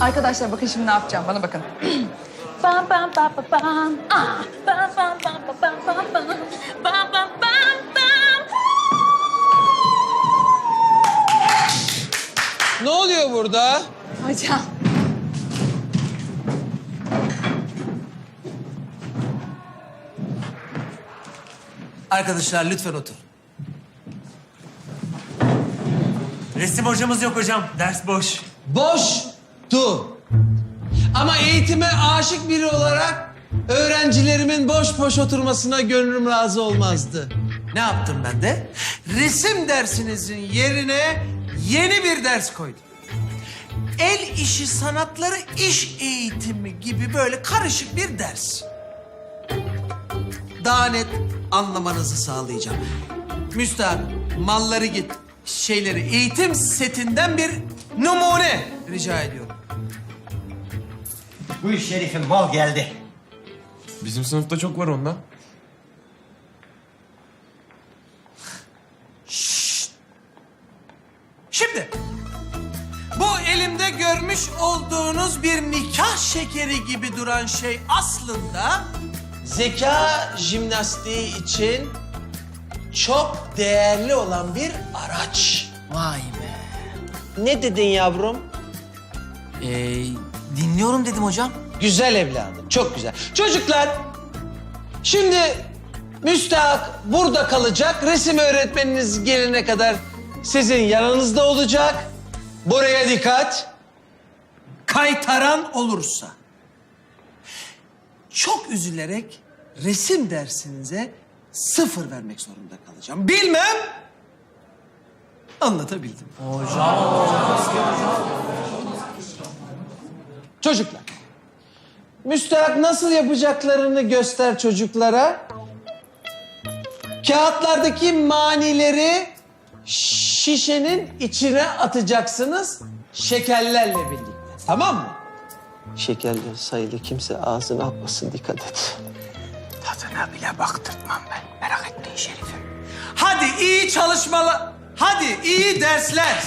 Arkadaşlar bakın şimdi ne yapacağım. Bana bakın. Bam bam bam bam bam. Ah, bam bam bam bam bam bam bam. Bam bam bam bam. Ne oluyor burada? Hocam. Arkadaşlar lütfen otur. Resim hocamız yok hocam. Ders boş. Boştu. Ama eğitime aşık biri olarak öğrencilerimin boş boş oturmasına gönlüm razı olmazdı. Ne yaptım ben de? Resim dersinizin yerine yeni bir ders koydum. El işi sanatları iş eğitimi gibi böyle karışık bir ders. Daha net anlamanızı sağlayacağım. Müstahak malları git şeyleri eğitim setinden bir numune rica ediyorum. Bu iş şerifim mal geldi. Bizim sınıfta çok var ondan. Şimdi bu elimde görmüş olduğunuz bir nikah şekeri gibi duran şey aslında zeka jimnastiği için çok değerli olan bir araç. Vay be. Ne dedin yavrum? Ee, dinliyorum dedim hocam. Güzel evladım, çok güzel. Çocuklar, şimdi müstahak burada kalacak. Resim öğretmeniniz gelene kadar sizin yanınızda olacak. Buraya dikkat. Kaytaran olursa çok üzülerek resim dersinize sıfır vermek zorunda kalacağım. Bilmem anlatabildim. Çocuklar, müstahak nasıl yapacaklarını göster çocuklara. Kağıtlardaki manileri şişenin içine atacaksınız şekerlerle birlikte. Tamam mı? Şekerler sayılı kimse ağzına atmasın dikkat et. Tadına bile baktırtmam ben. Merak etmeyin Şerif'im. Hadi iyi çalışmalar. Hadi iyi dersler.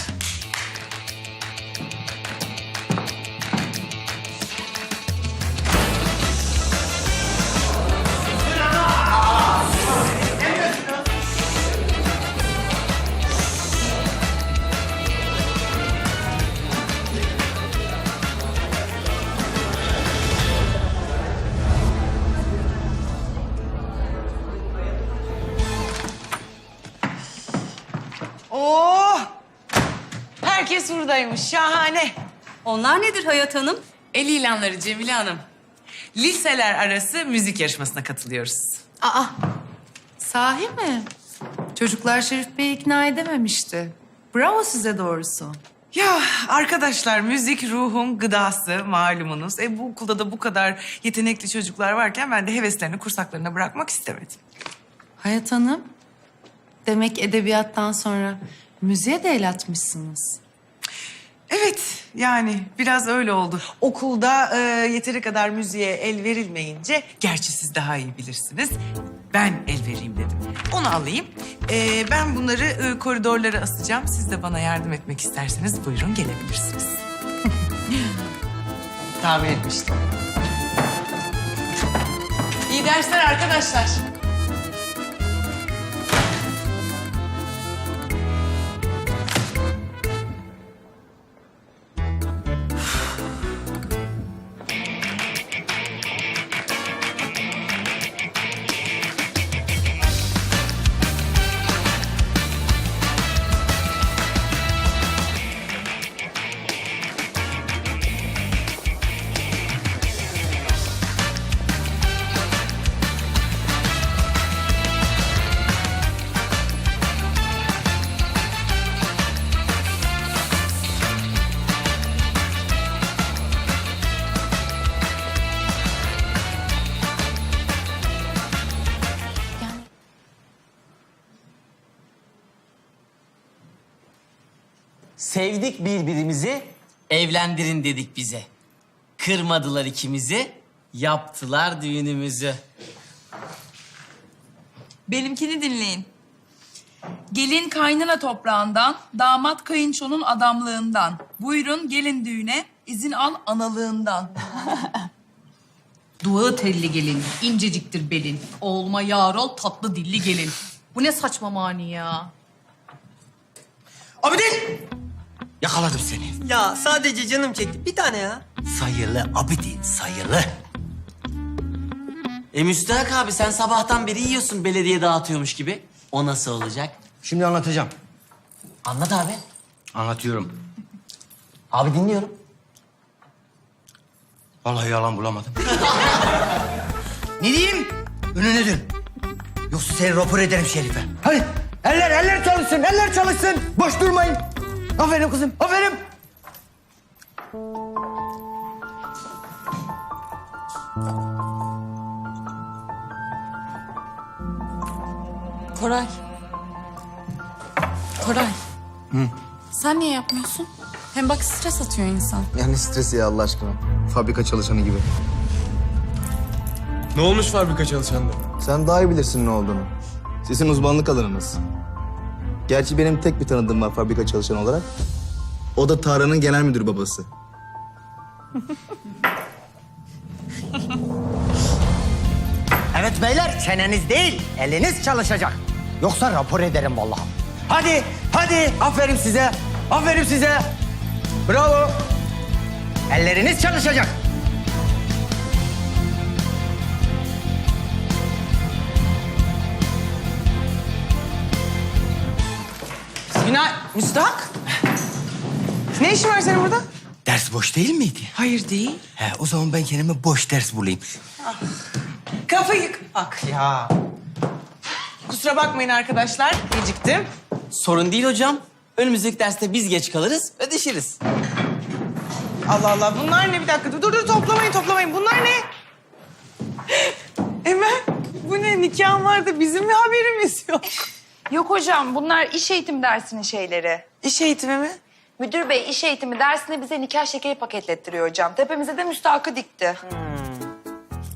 Buradaymış. Şahane. Onlar nedir Hayat Hanım? El ilanları Cemile Hanım. Liseler arası müzik yarışmasına katılıyoruz. Aa, sahi mi? Çocuklar Şerif Bey'i ikna edememişti. Bravo size doğrusu. Ya arkadaşlar müzik ruhun gıdası malumunuz. E bu okulda da bu kadar yetenekli çocuklar varken ben de heveslerini kursaklarına bırakmak istemedim. Hayat Hanım, demek edebiyattan sonra müziğe de el atmışsınız. Evet yani biraz öyle oldu. Okulda e, yeteri kadar müziğe el verilmeyince, gerçi siz daha iyi bilirsiniz. Ben el vereyim dedim. Onu alayım. E, ben bunları e, koridorlara asacağım. Siz de bana yardım etmek isterseniz buyurun gelebilirsiniz. Tahmin etmiştim. İyi dersler arkadaşlar. Sevdik birbirimizi, evlendirin dedik bize. Kırmadılar ikimizi, yaptılar düğünümüzü. Benimkini dinleyin. Gelin kaynana toprağından, damat kayınçonun adamlığından. Buyurun gelin düğüne, izin al analığından. Duağı telli gelin, inceciktir belin. Oğluma yar ol, tatlı dilli gelin. Bu ne saçma mani ya? Abidin! Yakaladım seni. Ya sadece canım çekti. Bir tane ya. Sayılı Abidin, sayılı. E Müstahak abi sen sabahtan beri yiyorsun belediye dağıtıyormuş gibi. O nasıl olacak? Şimdi anlatacağım. Anlat abi. Anlatıyorum. Abi dinliyorum. Vallahi yalan bulamadım. ne diyeyim? Önüne dön. Yoksa seni rapor ederim Şerife. Hadi eller eller çalışsın, eller çalışsın. Boş durmayın. Aferin kızım, aferin. Koray. Koray. Sen niye yapmıyorsun? Hem bak stres atıyor insan. Yani stresi ya Allah aşkına. Fabrika çalışanı gibi. Ne olmuş fabrika çalışanda? Sen daha iyi bilirsin ne olduğunu. Sizin uzmanlık alanınız. Gerçi benim tek bir tanıdığım var fabrika çalışanı olarak. O da Tarhan'ın genel müdür babası. Evet beyler, çeneniz değil, eliniz çalışacak. Yoksa rapor ederim vallahi. Hadi, hadi. Aferin size. Aferin size. Bravo. Elleriniz çalışacak. Günay, Müstahak. Ne işin var senin burada? Ders boş değil miydi? Hayır değil. He, o zaman ben kendime boş ders bulayım. Kafayı ak ya. Kusura bakmayın arkadaşlar, geciktim. Sorun değil hocam. Önümüzdeki derste biz geç kalırız, ödeşiriz. Allah Allah, bunlar ne? Bir dakika, dur dur, dur toplamayın, toplamayın. Bunlar ne? Emel, bu ne? Nikahın vardı, bizim mi haberimiz yok? Yok hocam bunlar iş eğitimi dersinin şeyleri. İş eğitimi mi? Müdür bey iş eğitimi dersine bize nikah şekeri paketlettiriyor hocam. Tepemize de müstahakı dikti.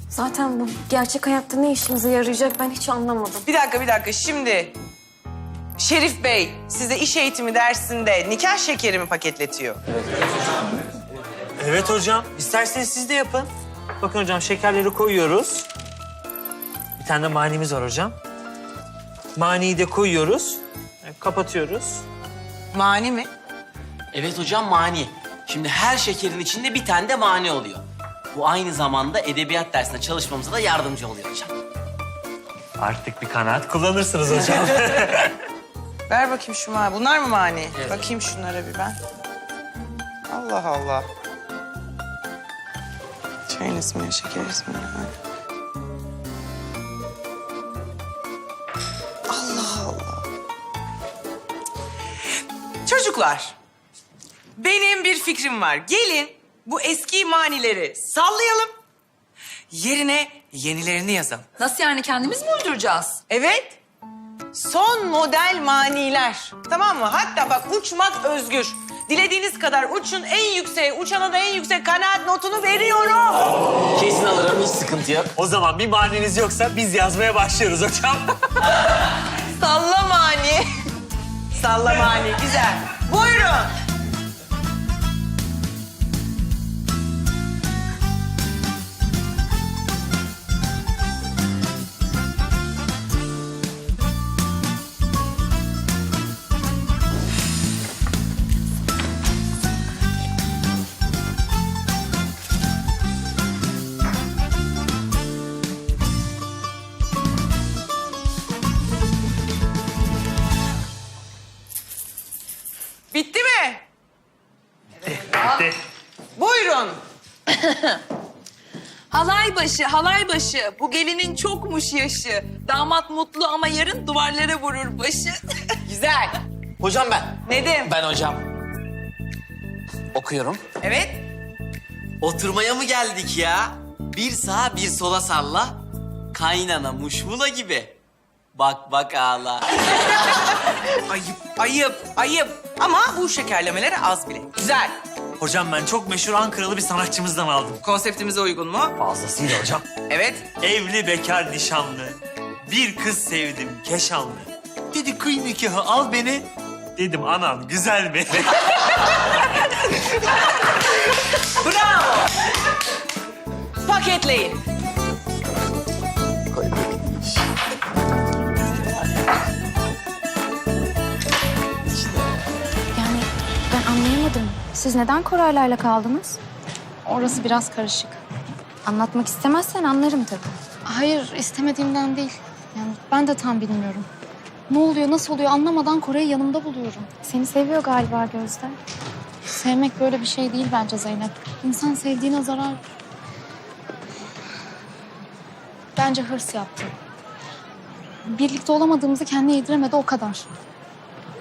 Zaten bu gerçek hayatta ne işimize yarayacak ben hiç anlamadım. Bir dakika, bir dakika. Şimdi Şerif Bey size iş eğitimi dersinde nikah şekeri mi paketletiyor? Evet hocam. İsterseniz siz de yapın. Bakın hocam şekerleri koyuyoruz. Bir tane de manimiz var hocam. Maniyi de koyuyoruz. Kapatıyoruz. Mani mi? Evet hocam mani. Şimdi her şekerin içinde bir tane de mani oluyor. Bu aynı zamanda edebiyat dersinde çalışmamıza da yardımcı oluyor hocam. Artık bir kanaat kullanırsınız hocam. Ver bakayım şu mani. Bunlar mı mani? Bakayım şunlara bir ben. Allah Allah. Çayın ismi, şeker ismi. Allah Çocuklar, benim bir fikrim var. Gelin bu eski manileri sallayalım. Yerine yenilerini yazalım. Nasıl yani kendimiz mi uyduracağız? Evet. Son model maniler. Tamam mı? Hatta bak uçmak özgür. Dilediğiniz kadar uçun en yükseğe, uçana da en yüksek kanaat notunu veriyorum. Kesin alırım hiç sıkıntı yok. o zaman bir maniniz yoksa biz yazmaya başlıyoruz hocam. Salla mani. Salla mani, güzel. Buyurun. Başı. Bu gelinin çokmuş yaşı. Damat mutlu ama yarın duvarlara vurur başı. Güzel. Hocam ben. Nedim. Ben hocam. Okuyorum. Evet. Oturmaya mı geldik ya? Bir sağa bir sola salla. Kaynana muşmula gibi. Bak bak ağla. Ayıp, ayıp, ayıp. Ama bu şekerlemeleri az bile. Güzel. Hocam ben çok meşhur Ankaralı bir sanatçımızdan aldım. Konseptimize uygun mu? Fazlasıyla hocam. Evet. Evli bekar nişanlı. Bir kız sevdim keşanlı. Dedi kıy nikahı al beni. Dedim anan güzel mi? Bravo. Paketleyin. Siz neden Koraylarla kaldınız? Orası biraz karışık. Anlatmak istemezsen anlarım tabii. Hayır, istemediğimden değil. Yani ben de tam bilmiyorum. Ne oluyor, nasıl oluyor anlamadan Kore'yi yanımda buluyorum. Seni seviyor galiba Gözde. Sevmek böyle bir şey değil bence Zeynep. İnsan sevdiğine zarar... Bence hırs yaptı. Birlikte olamadığımızı kendine yediremedi o kadar.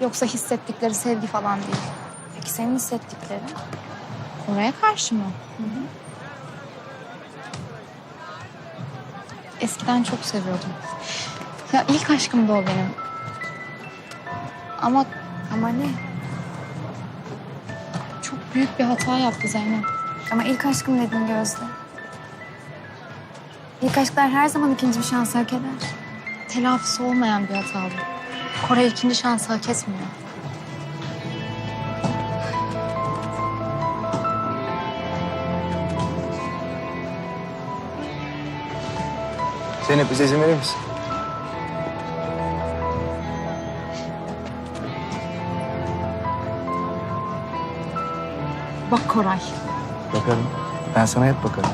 Yoksa hissettikleri sevgi falan değil. Peki senin hissettiklerin? Oraya karşı mı? Eskiden çok seviyordum. Ya ilk aşkımdı o benim. Ama Ama ne? çok büyük bir hata yaptı Zeynep. Ama ilk aşkım dedin Gözde. İlk aşklar her zaman ikinci bir şans hak eder. Telafisi olmayan bir hata bu. Kore ikinci şansı hak etmiyor. Zeynep bize izin verir misin? Bak Koray. Bakarım. Ben sana hep bakarım.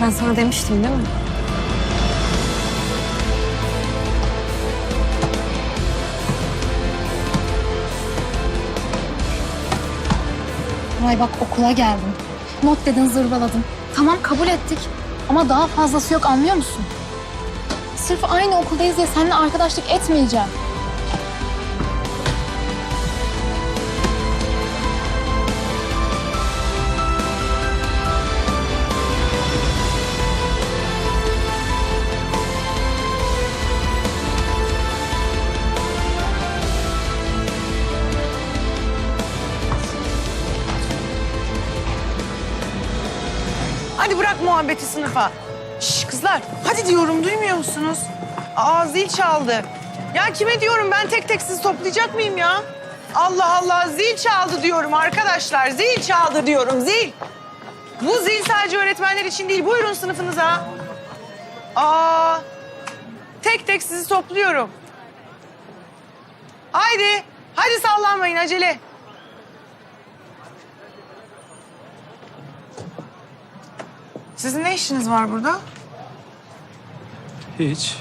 Ben sana demiştim değil mi? Koray bak okula geldim. Not dedin zırvaladım. Tamam kabul ettik. Ama daha fazlası yok anlıyor musun? Sırf aynı okuldayız diye seninle arkadaşlık etmeyeceğim. Muhabbeti sınıfa. Şş kızlar hadi diyorum duymuyor musunuz? Aa zil çaldı. Ya kime diyorum ben tek tek sizi toplayacak mıyım ya? Allah Allah zil çaldı diyorum arkadaşlar. Zil çaldı diyorum zil. Bu zil sadece öğretmenler için değil. Buyurun sınıfınıza. Aa tek tek sizi topluyorum. Haydi. Hadi sallanmayın acele. Sizin ne işiniz var burada? Hiç.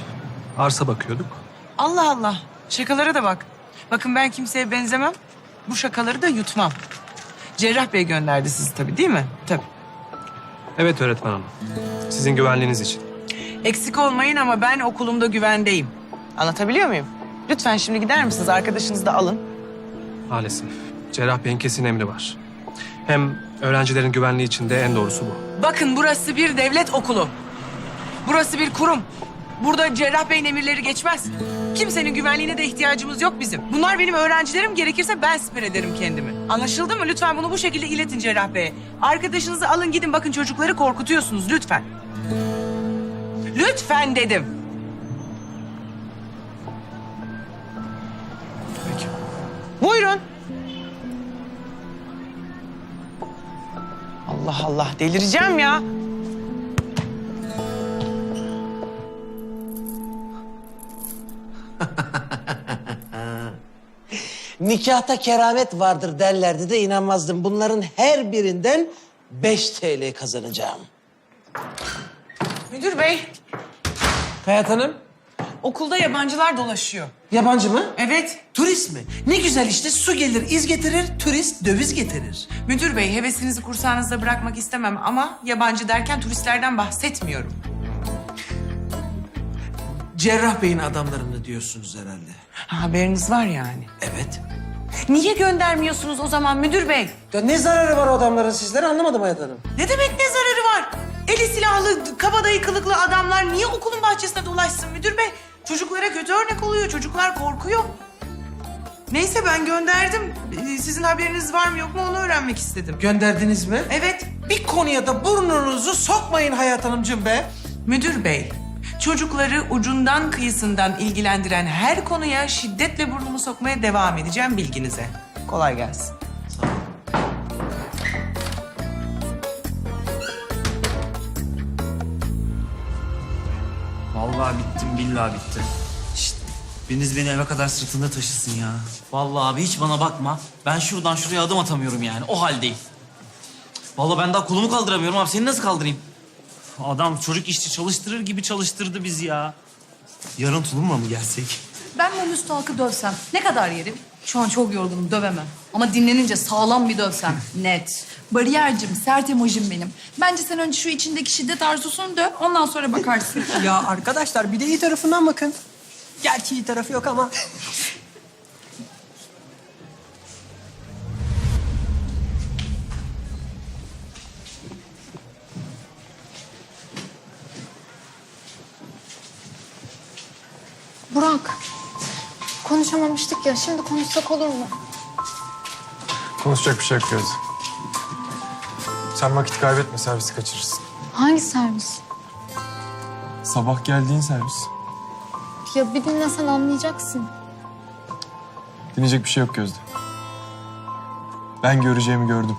Arsa bakıyorduk. Allah Allah. Şakalara da bak. Bakın ben kimseye benzemem. Bu şakaları da yutmam. Cerrah Bey gönderdi sizi tabii değil mi? Tabii. Evet öğretmen hanım. Sizin güvenliğiniz için. Eksik olmayın ama ben okulumda güvendeyim. Anlatabiliyor muyum? Lütfen şimdi gider misiniz? Arkadaşınızı da alın. Maalesef. Cerrah Bey'in kesin emri var. Hem öğrencilerin güvenliği için de en doğrusu bu. Bakın burası bir devlet okulu. Burası bir kurum. Burada Cerrah Bey'in emirleri geçmez. Kimsenin güvenliğine de ihtiyacımız yok bizim. Bunlar benim öğrencilerim. Gerekirse ben siper ederim kendimi. Anlaşıldı mı? Lütfen bunu bu şekilde iletin Cerrah Bey'e. Arkadaşınızı alın gidin bakın çocukları korkutuyorsunuz lütfen. Lütfen dedim. Peki. Buyurun. Allah Allah delireceğim ya. Nikahta keramet vardır derlerdi de inanmazdım. Bunların her birinden 5 TL kazanacağım. Müdür bey, Hayat Hanım, okulda yabancılar dolaşıyor. yabancı mı? Evet. Turist mi? Ne güzel işte su gelir, iz getirir, turist döviz getirir. Müdür bey, hevesinizi kursağınızda bırakmak istemem ama yabancı derken turistlerden bahsetmiyorum. Cerrah Bey'in adamlarını diyorsunuz herhalde. Ha, haberiniz var yani. Evet. Niye göndermiyorsunuz o zaman müdür bey? Ya ne zararı var o adamların sizlere anlamadım Hayat Hanım. Ne demek ne zararı var? Eli silahlı, kabadayı kılıklı adamlar niye okulun bahçesinde dolaşsın müdür bey? Çocuklara kötü örnek oluyor, çocuklar korkuyor. Neyse ben gönderdim. Ee, Sizin haberiniz var mı yok mu onu öğrenmek istedim. Gönderdiniz mi? Evet. Bir konuya da burnunuzu sokmayın Hayat Hanımcığım be. Müdür bey, çocukları ucundan kıyısından ilgilendiren her konuya şiddetle burnumu sokmaya devam edeceğim bilginize. Kolay gelsin. Vallahi bittim billahi bittim. Şşt, biriniz beni eve kadar sırtında taşısın ya. Vallahi abi hiç bana bakma. Ben şuradan şuraya adım atamıyorum yani. O haldeyim. Vallahi ben daha kolumu kaldıramıyorum abi. Seni nasıl kaldırayım? Adam çocuk işçi çalıştırır gibi çalıştırdı bizi ya. Yarın tulumla mı gelsek? Ben bu müstahakı dövsem ne kadar yerim? Şu an çok yorgunum dövemem. Ama dinlenince sağlam bir dövsem net. Bariyercim, sert emojim benim. Bence sen önce şu içindeki şiddet arzusunu döv, ondan sonra bakarsın. Ya arkadaşlar bir de iyi tarafından bakın. Gerçi iyi tarafı yok ama. Burak, konuşamamıştık ya. Şimdi konuşsak olur mu? Konuşacak bir şey yok Gözde. Sen vakit kaybetme servisi kaçırırsın. Hangi servis? Sabah geldiğin servis. Ya bir dinlesen anlayacaksın. Dinleyecek bir şey yok Gözde. Ben göreceğimi gördüm.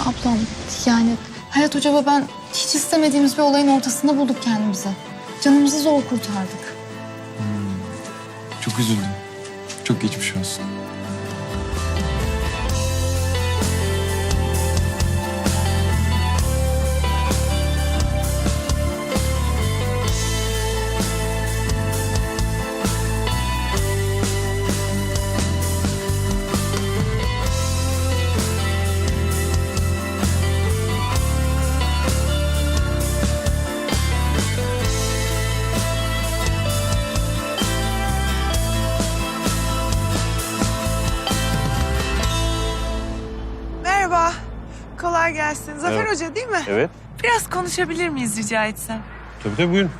Ablam yani Hayat Hoca ve ben hiç istemediğimiz bir olayın ortasında bulduk kendimizi. Canımızı zor kurtardık. Çok üzüldüm. Çok geçmiş olsun. Evet. Biraz konuşabilir miyiz rica etsem? Tabii tabii buyurun.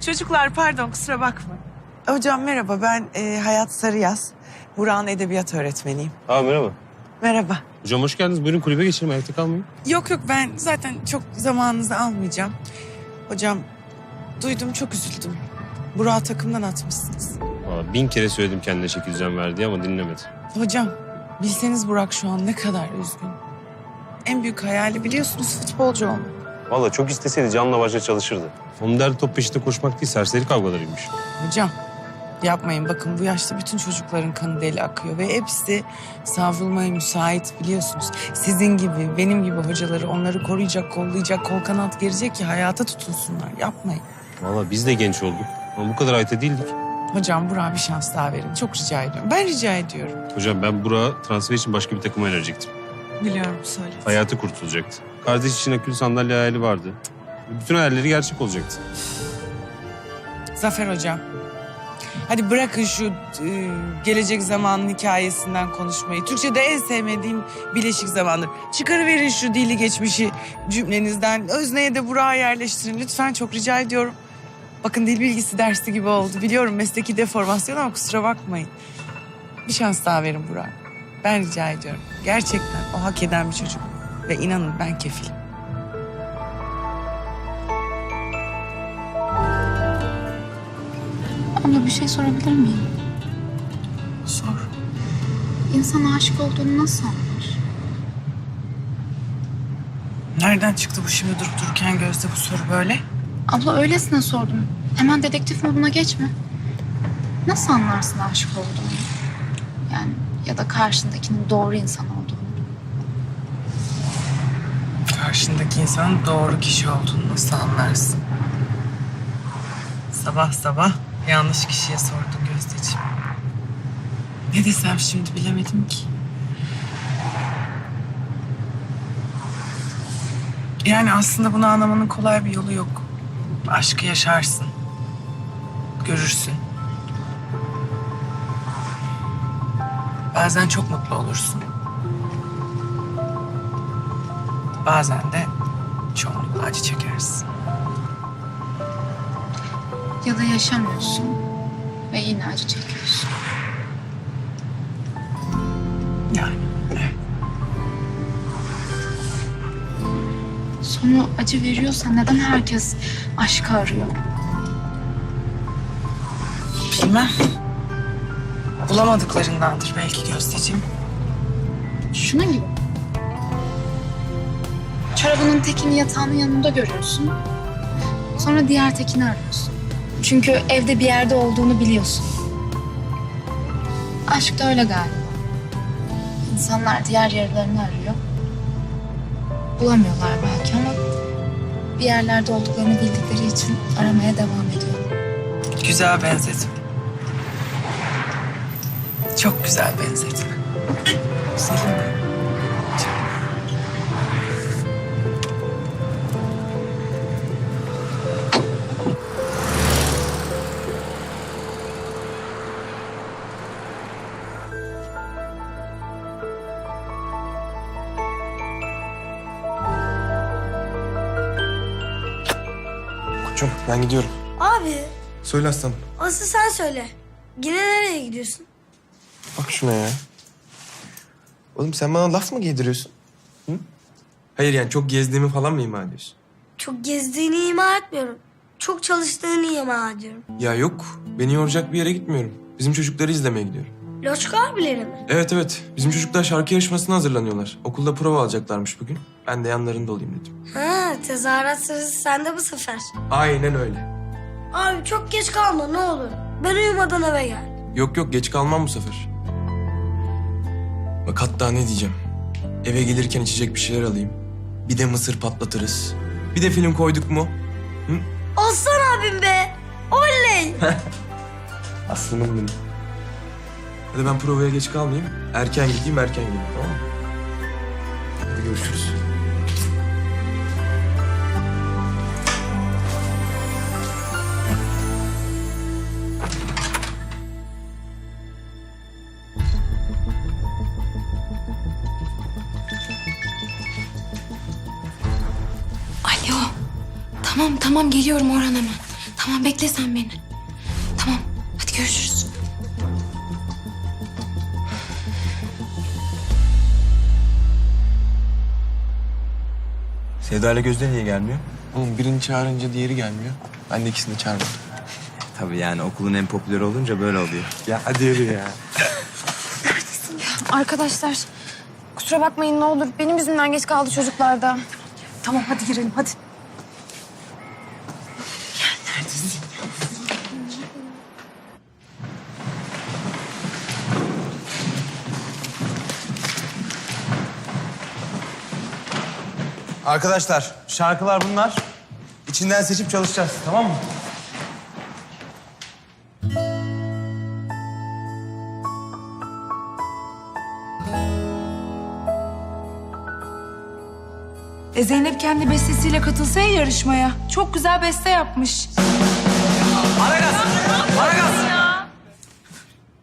Çocuklar pardon kusura bakma. Hocam merhaba ben e, Hayat Sarıyaz. Burak'ın edebiyat öğretmeniyim. Aa merhaba. Merhaba. Hocam hoş geldiniz. Buyurun kulübe geçelim. Ayakta kalmayın. Yok yok ben zaten çok zamanınızı almayacağım. Hocam duydum çok üzüldüm. Burak'ı takımdan atmışsınız. Aa, bin kere söyledim kendine şekil düzen ver diye ama dinlemedi. Hocam bilseniz Burak şu an ne kadar üzgün. En büyük hayali biliyorsunuz futbolcu olmak. Vallahi çok isteseydi canla başla çalışırdı. Onun derdi top peşinde koşmak değil, serseri kavgalarıymış. Hocam yapmayın bakın bu yaşta bütün çocukların kanı deli akıyor ve hepsi savrulmaya müsait biliyorsunuz. Sizin gibi benim gibi hocaları onları koruyacak, kollayacak, kol kanat gelecek ki hayata tutunsunlar. Yapmayın. Vallahi biz de genç olduk. Ama bu kadar ayta değildik. Hocam Burak'a bir şans daha verin. Çok rica ediyorum. Ben rica ediyorum. Hocam ben Burak'ı transfer için başka bir takıma önerecektim. Biliyorum söyle. Hayatı kurtulacaktı. Kardeş için akülü sandalye hayali vardı. Bütün hayalleri gerçek olacaktı. Zafer hocam. Hadi bırakın şu e, gelecek zamanın hikayesinden konuşmayı. Türkçe'de en sevmediğim bileşik zamandır. Çıkarıverin şu dili geçmişi cümlenizden. Özneye de Burak'a yerleştirin. Lütfen çok rica ediyorum. Bakın dil bilgisi dersi gibi oldu. Biliyorum mesleki deformasyon ama kusura bakmayın. Bir şans daha verin Burak'a. Ben rica ediyorum. Gerçekten o hak eden bir çocuk. Ve inanın ben kefilim. Abla bir şey sorabilir miyim? Sor. İnsan aşık olduğunu nasıl anlar? Nereden çıktı bu şimdi durup dururken Gözde bu soru böyle? Abla öylesine sordum. Hemen dedektif moduna geçme. Nasıl anlarsın aşık olduğunu? Yani ya da karşındakinin doğru insan olduğunu. Karşındaki insanın doğru kişi olduğunu nasıl anlarsın? Sabah sabah yanlış kişiye sordun Gözdeciğim. Ne desem şimdi bilemedim ki. Yani aslında bunu anlamanın kolay bir yolu yok. Aşkı yaşarsın. Görürsün. Bazen çok mutlu olursun. Bazen de çoğunlukla acı çekersin. Ya da yaşamıyorsun. ve yine acı çekiyorsun. Yani. Sonu acı veriyorsa neden herkes aşkı arıyor? Bilmem. Bulamadıklarındandır belki Gözdeciğim. Şunun gibi. Çorabının tekini yatağının yanında görüyorsun. Sonra diğer tekini arıyorsun. Çünkü evde bir yerde olduğunu biliyorsun. Aşk da öyle galiba. İnsanlar diğer yarılarını arıyor. Bulamıyorlar belki ama bir yerlerde olduklarını bildikleri için aramaya devam ediyor. Güzel benzetme. Çok güzel benzetme. Selim. Koçum ben gidiyorum. Abi Söyle aslanım. asıl sen söyle. Yine nereye gidiyorsun? Bak şuna ya. Oğlum sen bana laf mı giydiriyorsun? Hı? Hayır yani çok gezdiğimi falan mı ima ediyorsun? Çok gezdiğini ima etmiyorum. Çok çalıştığını ima ediyorum. Ya yok. Beni yoracak bir yere gitmiyorum. Bizim çocukları izlemeye gidiyorum. Loçka abileri mi? Evet evet. Bizim çocuklar şarkı yarışmasına hazırlanıyorlar. Okulda prova alacaklarmış bugün. Ben de yanlarında olayım dedim. Ha tezahürat sırası sende bu sefer. Aynen öyle. Abi çok geç kalma ne olur. Ben uyumadan eve gel. Yok yok geç kalmam bu sefer. Bak hatta ne diyeceğim. Eve gelirken içecek bir şeyler alayım. Bir de mısır patlatırız. Bir de film koyduk mu? Aslan abim be. Oley. Aslında benim. Hadi ben provaya geç kalmayayım. Erken gideyim erken geleyim tamam mı? Hadi görüşürüz. Tamam tamam geliyorum Orhan hemen. Tamam bekle sen beni. Tamam hadi görüşürüz. Sevda ile Gözde niye gelmiyor? Oğlum birini çağırınca diğeri gelmiyor. Ben de ikisini de çağırmadım. Tabii yani okulun en popüler olunca böyle oluyor. Ya hadi yürü ya. Arkadaşlar kusura bakmayın ne olur. Benim yüzümden geç kaldı çocuklar da. Tamam hadi girelim hadi. Arkadaşlar şarkılar bunlar. İçinden seçip çalışacağız tamam mı? E Zeynep kendi bestesiyle katılsa ya yarışmaya. Çok güzel beste yapmış.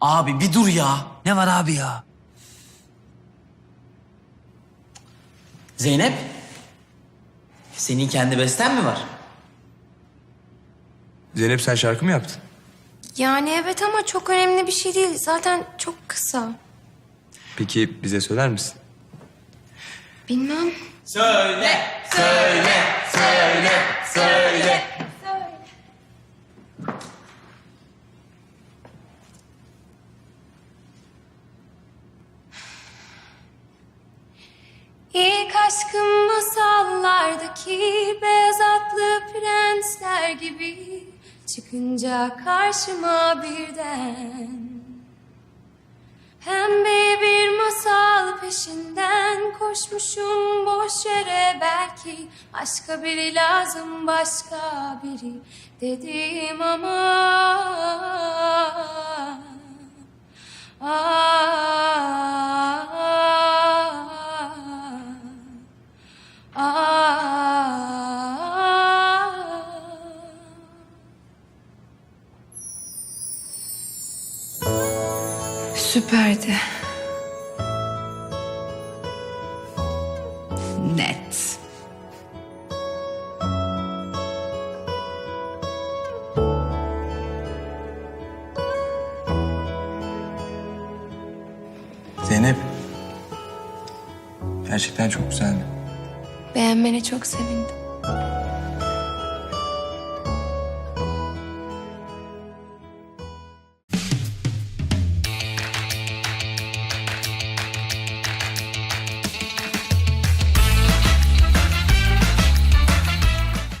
Abi bir dur ya. Ne var abi ya? Zeynep. Senin kendi besten mi var? Zeynep sen şarkı mı yaptın? Yani evet ama çok önemli bir şey değil. Zaten çok kısa. Peki bize söyler misin? Bilmem. Söyle, söyle, söyle, söyle. İlk aşkım masallardaki beyaz atlı prensler gibi çıkınca karşıma birden. Pembe bir masal peşinden koşmuşum boş yere. Belki Aşka biri lazım başka biri dedim ama Süperdi. Net. Zeynep. Gerçekten çok güzeldi. Beğenmene çok sevindim.